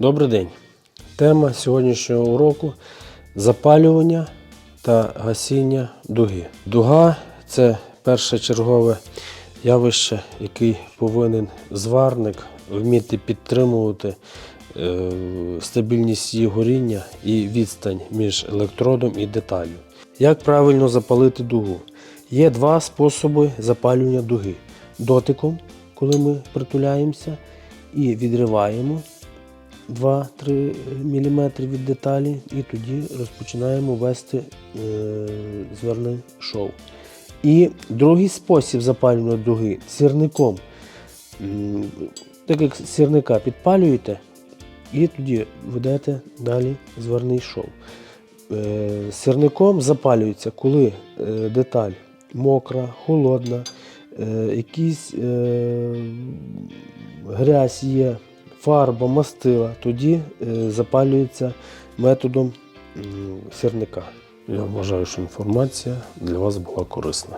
Добрий день. Тема сьогоднішнього уроку запалювання та гасіння дуги. Дуга це першочергове явище, який повинен зварник вміти підтримувати е, стабільність її горіння і відстань між електродом і деталлю. Як правильно запалити дугу? Є два способи запалювання дуги: дотиком, коли ми притуляємося і відриваємо 2-3 мм від деталі, і тоді розпочинаємо вести е, зверний шов. І другий спосіб запалювання дуги сірником. Так як сірника підпалюєте, і тоді ведете далі зверний шов. Е, Сірником запалюється, коли е, деталь мокра, холодна, е, якісь е, грязь є, фарба, мастила, тоді е, запалюється методом сірника. Я вважаю, що інформація для вас була корисна.